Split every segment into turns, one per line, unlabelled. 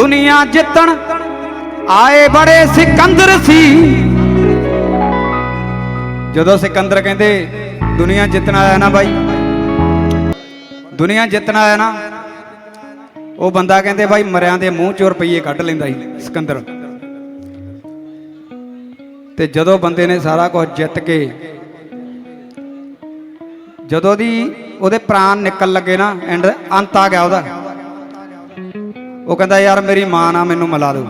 ਦੁਨੀਆ ਜਿੱਤਣ। ਆਏ ਬੜੇ ਸਿਕੰਦਰ ਸੀ। ਜਦੋਂ ਸਿਕੰਦਰ ਕਹਿੰਦੇ, ਦੁਨੀਆ ਜਿੱਤਣ ਆਇਆ ਨਾ ਬਾਈ? ਦੁਨੀਆ ਜਿੱਤਣ ਆਇਆ ਨਾ, ਉਹ ਬੰਦਾ ਕਹਿੰਦੇ, ਬਾਈ, ਮਰਿਆਂ ਦੇ ਮੂੰਹ ਚੋਂ ਰੁਪਈਏ ਕੱਢ ਲੈਂਦਾ ਸੀ, ਸਿਕੰਦਰ। ਤੇ ਜਦੋਂ ਬੰਦੇ ਨੇ ਸਾਰਾ ਕੁਝ ਜਿੱਤ ਕੇ, ਜਦੋਂ ਦੀ ਉਹਦੇ ਪ੍ਰਾਣ ਨਿਕਲ ਲੱਗੇ ਨਾ, ਐਂਡ ਅੰਤ ਆ ਗਿਆ ਉਹਦਾ। ਉਹ ਕਹਿੰਦਾ, ਯਾਰ, ਮੇਰੀ ਮਾਂ ਨਾ ਮੈਨੂੰ ਮਿਲਾ ਦਿਓ।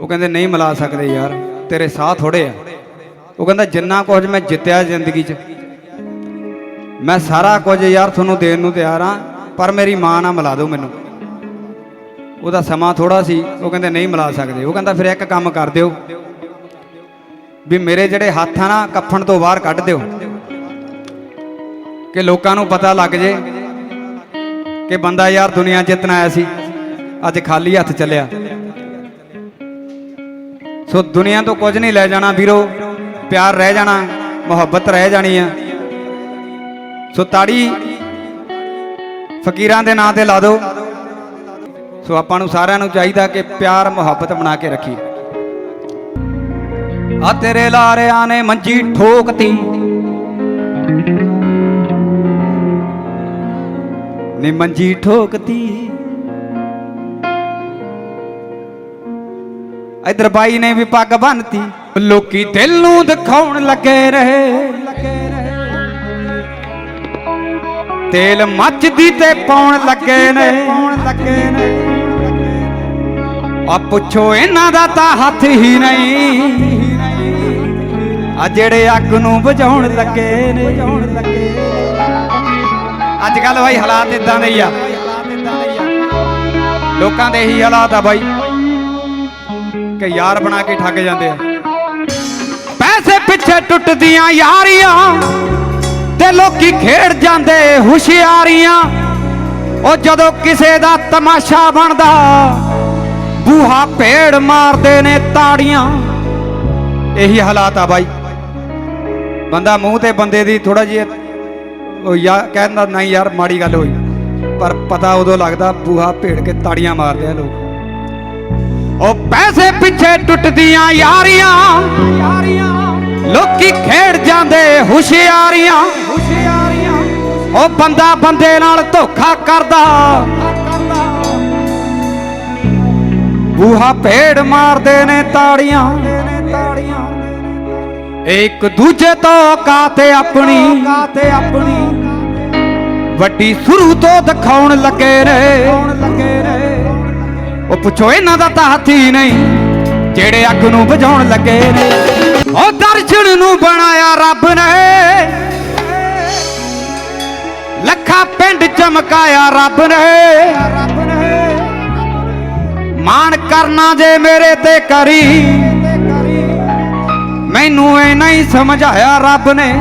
ਉਹ ਕਹਿੰਦੇ, ਨਹੀਂ ਮਿਲਾ ਸਕਦੇ ਯਾਰ, ਤੇਰੇ ਸਾਹ ਥੋੜੇ ਆ। ਉਹ ਕਹਿੰਦਾ, ਜਿੰਨਾ ਕੁਝ ਮੈਂ ਜਿੱਤਿਆ ਜ਼ਿੰਦਗੀ 'ਚ, ਮੈਂ ਸਾਰਾ ਕੁਝ ਯਾਰ ਤੁਹਾਨੂੰ ਦੇਣ ਨੂੰ ਤਿਆਰ ਆ ਪਰ ਮੇਰੀ ਮਾਂ ਨਾ ਮਿਲਾ ਦਿਓ ਮੈਨੂੰ। ਉਹਦਾ ਸਮਾਂ ਥੋੜਾ ਸੀ, ਉਹ ਕਹਿੰਦੇ, ਨਹੀਂ ਮਿਲਾ ਸਕਦੇ। ਉਹ ਕਹਿੰਦਾ, ਫਿਰ ਇੱਕ ਕੰਮ ਕਰ ਦਿਓ, ਵੀ ਮੇਰੇ ਜਿਹੜੇ ਹੱਥ ਆ ਨਾ, ਕੱਫਣ ਤੋਂ ਬਾਹਰ ਕੱਢ ਦਿਓ, ਕਿ ਲੋਕਾਂ ਨੂੰ ਪਤਾ ਲੱਗ ਜੇ ਕਿ ਬੰਦਾ ਯਾਰ ਦੁਨੀਆ ਜਿੱਤਣ ਆਇਆ ਸੀ, ਅੱਜ ਖਾਲੀ ਹੱਥ ਚੱਲਿਆ। ਸੋ ਦੁਨੀਆ ਤੋਂ ਕੁਝ ਨਹੀਂ ਲੈ ਜਾਣਾ ਵੀਰੋ, ਪਿਆਰ ਰਹਿ ਜਾਣਾ, ਮੁਹੱਬਤ ਰਹਿ ਜਾਣੀ ਆ। ਸੋ ਤਾੜੀ ਫਕੀਰਾਂ ਦੇ ਨਾਂ ਤੇ ਲਾ ਦਿਓ। ਸੋ ਆਪਾਂ ਨੂੰ ਸਾਰਿਆਂ ਨੂੰ ਚਾਹੀਦਾ ਕਿ ਪਿਆਰ, ਮੁਹੱਬਤ ਬਣਾ ਕੇ ਰੱਖੀ ਆ ਤੇਰੇ ਲਾਰਿਆਂ ਨੇ ਮੰਜੀ ਠੋਕਤੀ। ਨੇ ਮੰਜੀ ਠੋਕਤੀ। ਇਧਰ ਬਾਈ ਨੇ ਵੀ ਪੱਗ ਬੰਨਤੀ। ਲੋਕੀ ਦਿਲ ਨੂੰ ਦਿਖਾਉਣ ਲੱਗੇ ਰਹੇ। ਤੇਲ ਮੱਚਦੀ ਤੇ ਪਾਉਣ ਲੱਗੇ ਨੇ। ਪਾਉਣ ਲੱਗੇ ਨੇ ਆ ਪੁੱਛੋ ਇਹਨਾਂ ਦਾ ਤਾਂ ਹੱਥ ਹੀ ਨਹੀਂ। ਆ ਜਿਹੜੇ ਅੱਗ ਨੂੰ ਬੁਝਾਉਣ ਲੱਗੇ ਨੇ। ਬੁਝਾਉਣ ਲੱਗੇ ਅੱਜ ਕੱਲ ਬਾਈ ਹਾਲਾਤ ਇਦਾਂ ਦੇ ਹੀ ਆ। ਲੋਕਾਂ ਦੇ ਇਹੀ ਹਾਲਾਤ ਆ ਬਾਈ ਕਿ ਯਾਰ ਬਣਾ ਕੇ ਠੱਗ ਜਾਂਦੇ ਆ। ਪੈਸੇ ਪਿੱਛੇ ਟੁੱਟਦੀਆਂ ਯਾਰੀਆਂ ਤੇ ਲੋਕੀ ਖੇਡ ਜਾਂਦੇ ਹੁਸ਼ਿਆਰੀਆਂ। ਉਹ ਜਦੋਂ ਕਿਸੇ ਦਾ ਤਮਾਸ਼ਾ ਬਣਦਾ, ਬੂਹਾ ਭੇੜ ਮਾਰਦੇ ਨੇ ਤਾੜੀਆਂ। ਇਹੀ ਹਾਲਾਤ ਆ ਬਾਈ। ਬੰਦਾ ਮੂੰਹ ਤੇ ਬੰਦੇ ਦੀ ਥੋੜਾ ਜਿਹਾ ਉਹ ਯਾਰ ਕਹਿੰਦਾ ਨਹੀਂ ਯਾਰ ਮਾੜੀ ਗੱਲ ਹੋਈ। ਪਰ ਪਤਾ ਉਦੋਂ ਲੱਗਦਾ ਬੂਹਾ ਭੇੜ ਕੇ ਤਾੜੀਆਂ ਮਾਰਦੇ ਆ ਲੋਕ। ਉਹ ਪੈਸੇ ਪਿੱਛੇ ਟੁੱਟਦੀਆਂ ਯਾਰੀਆਂ। ਯਾਰੀਆਂ। ਲੋਕੀ ਖੇਡ ਜਾਂਦੇ ਹੁਸ਼ਿਆਰੀਆਂ। ਹੁਸ਼ਿਆਰੀਆਂ। ਉਹ ਬੰਦਾ ਬੰਦੇ ਨਾਲ ਧੋਖਾ ਕਰਦਾ। ਬੂਹਾ ਭੇੜ ਮਾਰਦੇ ਨੇ ਤਾੜੀਆਂ। ਇੱਕ ਦੂਜੇ ਤੋਂ ਕਾਤੇ ਆਪਣੀ। ਕਾਤੇ ਆਪਣੀ। ਵੱਡੀ ਸ਼ੁਰੂ ਤੋਂ ਦਿਖਾਉਣ ਲੱਗੇ ਨੇ। ਉਹ ਪੁੱਛੋ ਇਹਨਾਂ ਦਾ ਤਾਂ ਹੱਥੀ ਨਹੀਂ ਜਿਹੜੇ ਅੱਗ ਨੂੰ ਬੁਝਾਉਣ ਲੱਗੇ ਨੇ। ਉਹ ਦਰਸ਼ਨ ਨੂੰ ਬਣਾਇਆ ਰੱਬ ਨੇ। ਲੱਖਾਂ ਪਿੰਡ ਚਮਕਾਇਆ ਰੱਬ ਨੇ। ਮਾਣ ਕਰਨਾ ਜੇ ਮੇਰੇ ਤੇ ਕਰੀ। ਮੈਨੂੰ ਐ ਨਹੀਂ ਸਮਝਾਇਆ ਰੱਬ ਨੇ।